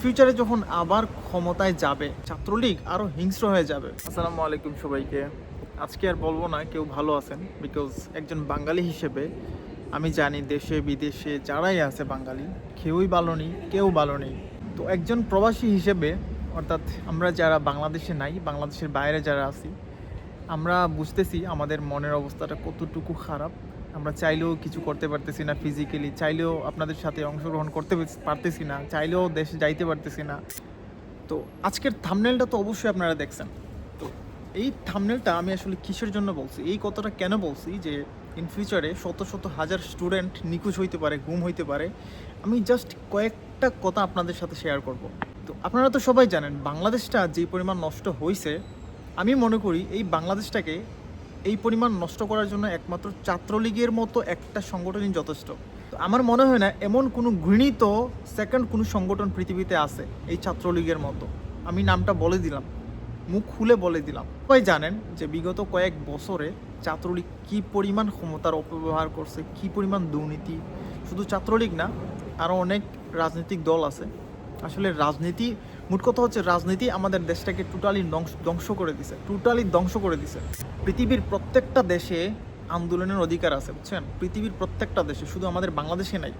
ফিউচারে যখন আবার ক্ষমতায় যাবে, ছাত্রলীগ আরও হিংস্র হয়ে যাবে। আসসালামু আলাইকুম সবাইকে। আজকে আর বলব না কেউ ভালো আছেন বিকজ একজন বাঙালি হিসেবে আমি জানি দেশে, বিদেশে যারাই আছে বাঙালি, কেউই ভালো নেই, কেউ ভালো নেই। তো একজন প্রবাসী হিসেবে, অর্থাৎ আমরা যারা বাংলাদেশে নাই, বাংলাদেশের বাইরে যারা আছি আমরা বুঝতেছি আমাদের মনের অবস্থাটা কতটুকু খারাপ। আমরা চাইলেও কিছু করতে পারতেছি না ফিজিক্যালি চাইলেও আপনাদের সাথে অংশগ্রহণ করতে পারতেছি না, চাইলেও দেশে যাইতে পারতেছি না। তো আজকের থামনেলটা তো অবশ্যই আপনারা দেখছেন। তো এই থামনেলটা আমি আসলে কিসের জন্য বলছি? এই কথাটা কেন বলছি? যে ইন ফিউচারে শত শত হাজার স্টুডেন্ট নিখোঁজ হইতে পারে, গুম হইতে পারে। আমি জাস্ট কয়েকটা কথা আপনাদের সাথে শেয়ার করব। তো আপনারা তো সবাই জানেন, বাংলাদেশটা যে পরিমাণ নষ্ট হয়েছে আমি মনে করি এই বাংলাদেশটাকে এই পরিমাণ নষ্ট করার জন্য একমাত্র ছাত্রলীগের মতো একটা সংগঠনই যথেষ্ট। তো আমার মনে হয় না এমন কোনো ঘৃণিত সেকেন্ড কোনো সংগঠন পৃথিবীতে আছে এই ছাত্রলীগের মতো। আমি নামটা বলে দিলাম, মুখ খুলে বলে দিলাম। সবাই জানেন যে বিগত কয়েক বছরে ছাত্রলীগ কী পরিমাণ ক্ষমতার অপব্যবহার করছে, কী পরিমাণ দুর্নীতি। শুধু ছাত্রলীগ না আরও অনেক রাজনৈতিক দল আছে। আসলে রাজনীতি মোট কথা হচ্ছে রাজনীতি আমাদের দেশটাকে টোটালি ধ্বংস করে দিছে টোটালি ধ্বংস করে দিছে। পৃথিবীর প্রত্যেকটা দেশে আন্দোলনের অধিকার আছে, বুঝছেন? পৃথিবীর প্রত্যেকটা দেশে, শুধু আমাদের বাংলাদেশে নাই।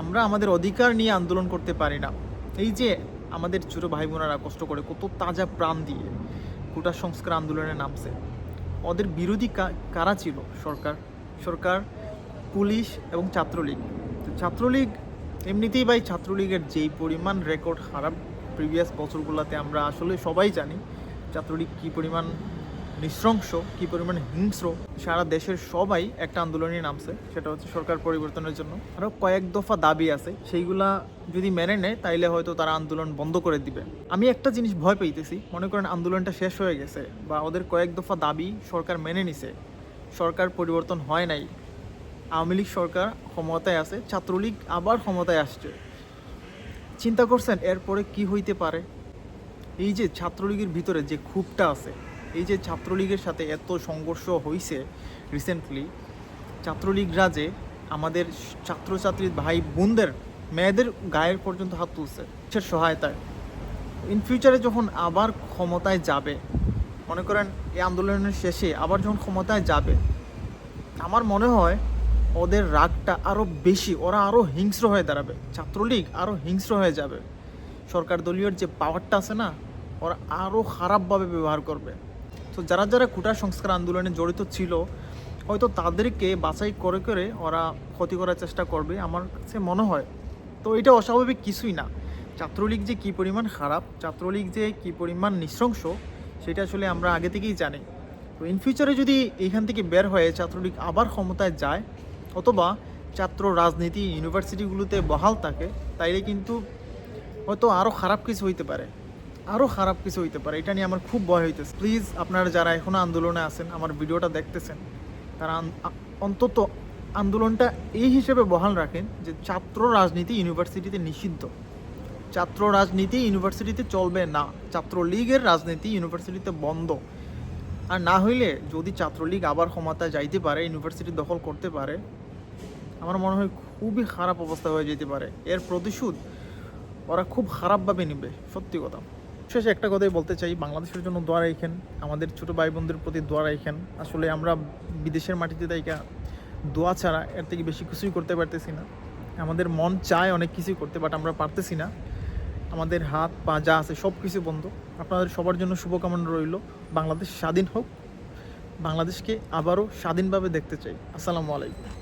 আমরা আমাদের অধিকার নিয়ে আন্দোলন করতে পারি না। এই যে আমাদের ছোটো ভাই বোনেরা কষ্ট করে কত তাজা প্রাণ দিয়ে কোটা সংস্কার আন্দোলনে নামছে, ওদের বিরোধী কারা ছিল? সরকার সরকার, পুলিশ এবং ছাত্রলীগ। তো ছাত্রলীগ, এমনিতেই ভাই ছাত্রলীগের যেই পরিমাণ রেকর্ড খারাপ প্রিভিয়াস বছরগুলোতে আমরা আসলে সবাই জানি ছাত্রলীগ কী পরিমাণ নৃশংস, কী পরিমাণ হিংস্র। সারা দেশের সবাই একটা আন্দোলনে নামছে, সেটা হচ্ছে সরকার পরিবর্তনের জন্য। আরও কয়েক দফা দাবি আছে, সেইগুলা যদি মেনে নেয়, তাইলে হয়তো তারা আন্দোলন বন্ধ করে দিবে। আমি একটা জিনিস ভয় পাইতেছি, মনে করেন আন্দোলনটা শেষ হয়ে গেছে বা ওদের কয়েক দফা দাবি সরকার মেনে নিছে, সরকার পরিবর্তন হয় নাই। আওয়ামী লীগ সরকার ক্ষমতায় আছে, ছাত্রলীগ আবার ক্ষমতায় আসছে। চিন্তা করছেন, এরপরে কি হইতে পারে? এই যে ছাত্রলীগের ভিতরে যে ক্ষোভটা আছে, এই যে ছাত্রলীগের সাথে এত সংঘর্ষ হয়েছে রিসেন্টলি ছাত্রলীগরা যে আমাদের ছাত্রছাত্রী ভাই বোনদের, মেয়েদের গায়ের পর্যন্ত হাত তুলছে, সে সহায়তায়। ইন ফিউচারে যখন আবার ক্ষমতায় যাবে, মনে করেন এই আন্দোলনের শেষে আবার যখন ক্ষমতায় যাবে, আমার মনে হয় ওদের রাগটা আরও বেশি, ওরা আরও হিংস্র হয়ে দাঁড়াবে। ছাত্রলীগ আরও হিংস্র হয়ে যাবে। সরকার দলীয় যে পাওয়ারটা আছে না, ওরা আরও খারাপভাবে ব্যবহার করবে। তো যারা যারা কুটা সংস্কার আন্দোলনে জড়িত ছিল, হয়তো তাদেরকে বাছাই করে করে ওরা ক্ষতি করার চেষ্টা করবে আমার কাছে মনে হয়। তো এটা অস্বাভাবিক কিছুই না। ছাত্রলীগ যে কী পরিমাণ খারাপ, ছাত্রলীগ যে কী পরিমাণ নৃশংস, সেটা আসলে আমরা আগে থেকেই জানি। তো ইন ফিউচারে যদি এইখান থেকে বের হয়ে ছাত্রলীগ আবার ক্ষমতায় যায় অথবা ছাত্র রাজনীতি ইউনিভার্সিটিগুলোতে বহাল থাকে, তাইলে কিন্তু হয়তো আরও খারাপ কিছু হইতে পারে। আরও খারাপ কিছু হইতে পারে, এটা নিয়ে আমার খুব ভয় হইতেছে। প্লিজ, আপনারা যারা এখনও আন্দোলনে আছেন, আমার ভিডিওটা দেখতেছেন, তারা অন্তত আন্দোলনটা এই হিসেবে বহাল রাখেন যে ছাত্র রাজনীতি ইউনিভার্সিটিতে নিষিদ্ধ। ছাত্র রাজনীতি ইউনিভার্সিটিতে চলবে না। ছাত্রলীগের রাজনীতি ইউনিভার্সিটিতে বন্ধ। আর না হইলে যদি ছাত্রলীগ আবার ক্ষমতায় যাইতে পারে, ইউনিভার্সিটি দখল করতে পারে, আমার মনে হয় খুবই খারাপ অবস্থা হয়ে যেতে পারে। এর প্রতিশোধ ওরা খুব খারাপভাবে নেবে, সত্যি কথা। শেষে একটা কথাই বলতে চাই, বাংলাদেশের জন্য দোয়া রাখেন আমাদের ছোটো ভাই বোনদের প্রতি দোয়া রাখেন আসলে আমরা বিদেশের মাটিতে তাইকা দোয়া ছাড়া এর থেকে বেশি কিছুই করতে পারতেছি না। আমাদের মন চায় অনেক কিছুই করতে বাট আমরা পারতেছি না। আমাদের হাত, পা যা আছে সব কিছু বন্ধ। আপনাদের সবার জন্য শুভকামনা রইল। বাংলাদেশ স্বাধীন হোক। বাংলাদেশকে আবারও স্বাধীনভাবে দেখতে চাই। আসসালামু আলাইকুম।